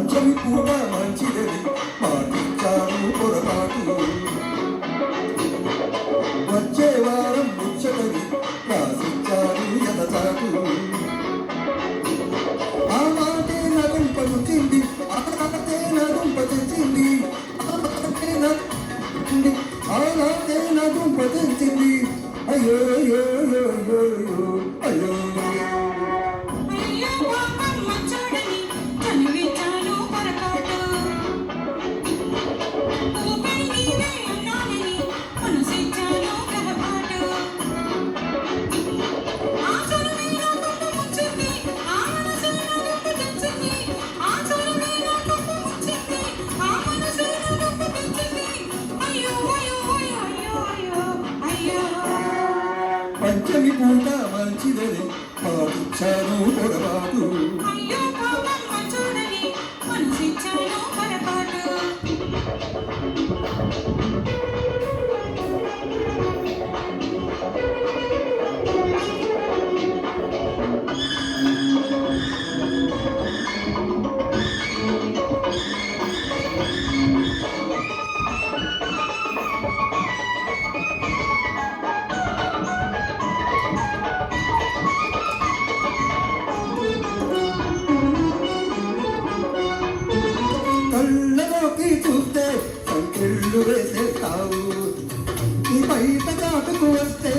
మంచివి కూడా మంచిదని పాటించాను పొరపాటు. వచ్చే వారం ముచ్చటని రాసిచ్చాను ఎదసాటు ఆ మాటే నా గుంప అతనే నా తెచ్చింది. అలాగే నా గుంప తెచ్చింది. అయ్యో అయ్యో అయ్యో అయ్యో. పంచమి పూట మంచిదని పాటించాను పొరపాటు వేసేస్తావు నీ బయట చాటుకు వస్తే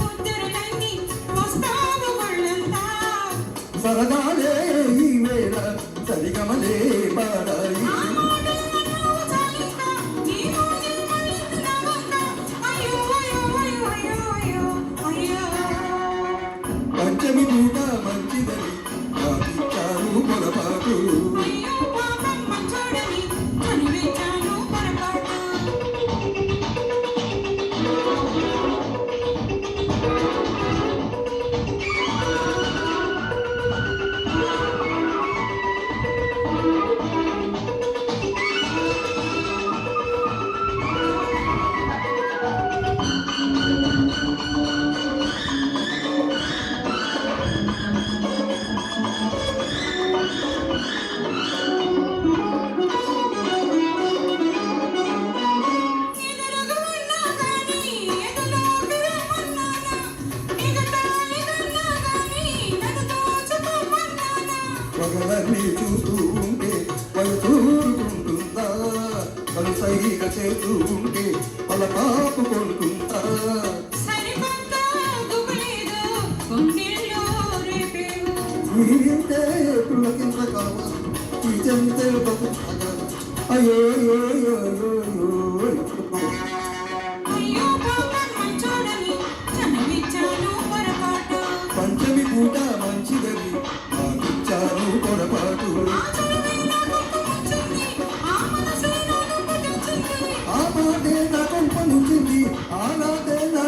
ముద్రలన్నీ వస్తావు ఒళ్ళంతా సరదాలే ఈ వేళ సరిగమలే పాడాయి. పొరపాటు పగలన్నీ చూస్తూ ఉంటే పలుతూరుకుంటుందా పలుసైగ చేస్తూ ఉంటే పల కాపుకుంటుందా సరికొత్త గుబులేదు గుండెల్లో రేపేవు. నీంటే పులకింత కావాలి అయ్యో అయ్యో అయ్యో అయ్యో. ఆనాదే నా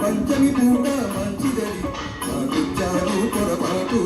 పంచమి పూట మంచిదని మాకిచ్చాను పొరపాటు.